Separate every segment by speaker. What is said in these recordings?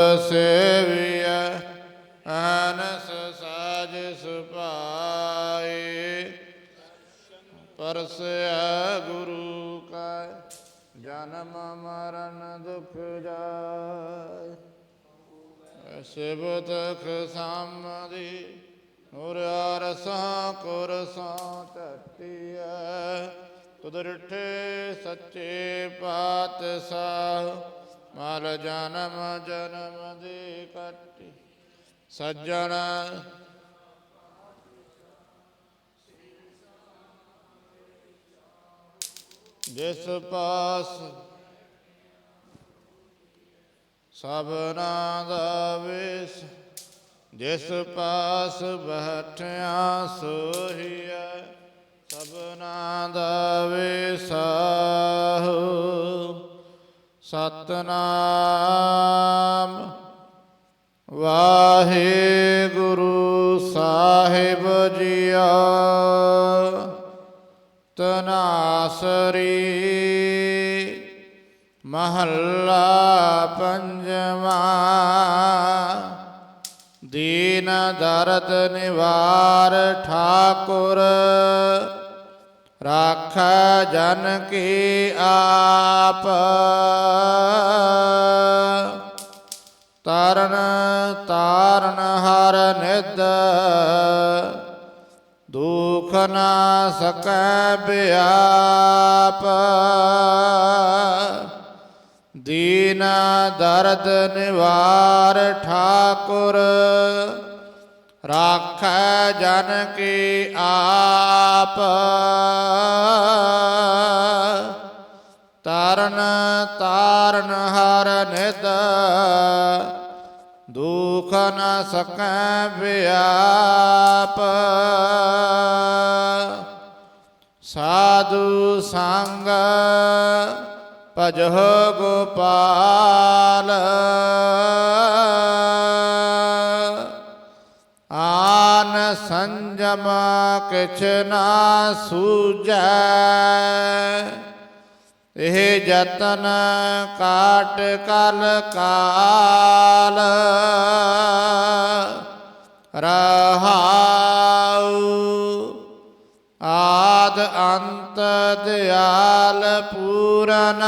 Speaker 1: ਸੇਵੀਐ ਅਨਸ ਸਾਜ ਸੁਪਾਏ ਪਰਸਿਆ ਗੁਰੂ ਕਾ, ਜਨਮ ਮਰਨ ਦੁਖ ਜਾਏ। ਸਿਵਤਖ ਸਾਮਦੀ ਨੂਰ ਅਰਸਾਂ ਕੁਰਸਾਂ ਟਟਿਐ ਤੁਧ ਰਿਠੇ ਸੱਚੇ ਪਾਤਸ਼ਾਹ ਮਲ ਜਨਮ ਜਨਮ ਦੀ ਕੱਟੀ। ਸੱਜਣ। ਜਿਸ ਪਾਸ ਸਭਨਾ ਦਾ ਵਿਸ, ਜਿਸ ਪਾਸ ਬੈਠਿਆ ਸੋਹੀਐ, ਸਭਨਾ ਦਾ ਵਿਸਾਹੋ ਸਤਨਾਮ। ਵਾਹਿਗੁਰੂ ਸਾਹਿਬ ਜੀਆ। ਤਨਾਸਰੀ ਮਹੱਲਾ ਪੰਜਵਾ। ਦੀਨ ਦਰਦ ਨਿਵਾਰ ਠਾਕੁਰ। ਰਾਖੈ ਜਨ ਕੀ ਆਪ। ਤਰਨ ਤਾਰਨ ਹਰ ਨਿਦ ਦੁਖ ਨਾ ਸਕੈ ਬਿਆਪ। ਦੀਨ ਦਰਦ ਨਿਵਾਰ ਠਾਕੁਰ। ਰਾਖੈ ਜਨ ਕੀ ਆਪ। ਤਰਨ ਤਾਰਨ ਹਰ ਨਿਦ ਦੁਖ ਨ ਸਕੈ ਵਿਆਪ। ਸਾਧੂ ਸੰਗ ਭਜਹ ਗੋਪਾਲ। ਸੰਜਮ ਕਿਛ ਨਾ ਸੂਝੈ। ਇਹ ਜਤਨ ਕਾਟ ਕਲ ਕਾਲ। ਰਹਾਉ ਆਦ ਅੰਤ ਦਿਆਲ ਪੂਰਨ।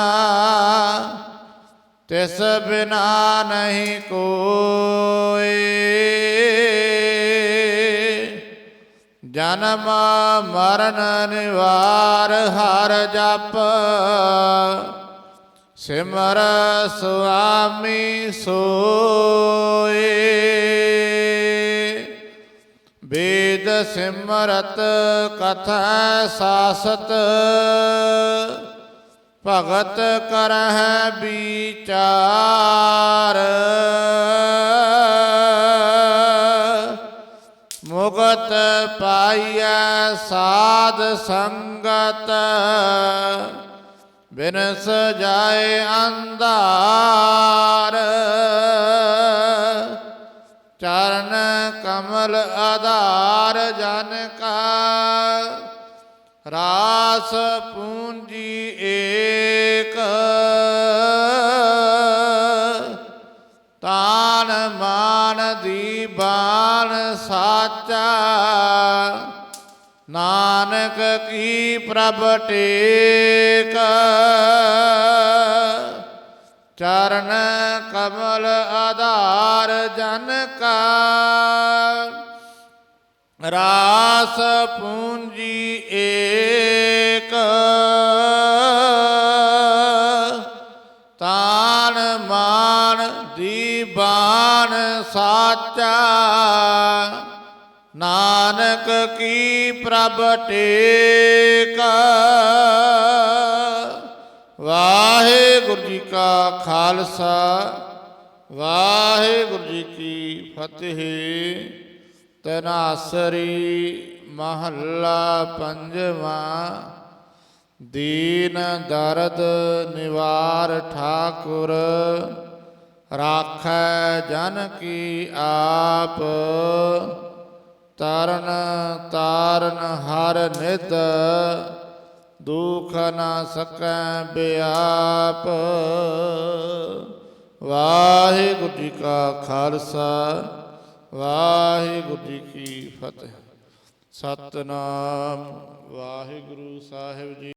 Speaker 1: ਤਿਸ ਬਿਨਾ ਨਹੀਂ ਕੋਈ। ਜਨਮ ਮਰਨ ਨਿਵਾਰ ਹਰ ਜਪ। ਸਿਮਰ ਸੁਆਮੀ ਸੋਏ। ਵੇਦ ਸਿਮਰਤ ਕਥਾ ਸਾਸਤ। ਭਗਤ ਕਰਹਿ ਵਿਚਾਰ ਮੁਕਤ ਪਾਈਐ ਸਾਧ ਸੰਗਤ। ਬਿਨਸ ਜਾਏ ਅੰਧਾਰ। ਚਰਨ ਕਮਲ ਆਧਾਰ ਜਨ ਕਾ। ਰਾਸ ਪੂੰਜੀ ਏਕ। ਸਾਚਾ। ਨਾਨਕ ਕੀ ਪ੍ਰਭ ਟੇਕ। ਚਰਨ ਕਮਲ ਆਧਾਰ ਜਨ ਕਾ। ਰਾਸ ਪੂੰਜੀ ਏਕ। ਤਾਨ ਮਾਨ ਦੀਬਾਨ ਸਾਚਾ। ਨਾਨਕ ਕੀ ਪ੍ਰਭ ਟੇਕ? ਵਾਹਿਗੁਰੂ ਜੀ ਕਾ ਖਾਲਸਾ, ਵਾਹਿਗੁਰੂ ਜੀ ਕੀ ਫਤਿਹ। ਤਨਾਸਰੀ ਮਹੱਲਾ ਪੰਜਵਾਂ, ਦੀਨ ਦਰਦ ਨਿਵਾਰ ਠਾਕੁਰ, ਰਾਖੈ ਜਨ ਕੀ ਆਪ। ਤਰਨ, ਤਾਰਨ ਹਰ ਨਿਤ, ਦੁਖ ਨ ਸਕੈ ਬਿਆਪ। ਵਾਹਿਗੁਰੂ ਜੀ ਕਾ ਖਾਲਸਾ, ਵਾਹਿਗੁਰੂ ਜੀ ਕੀ ਫਤਿਹ। ਸਤਨਾਮ ਵਾਹਿਗੁਰੂ ਸਾਹਿਬ ਜੀ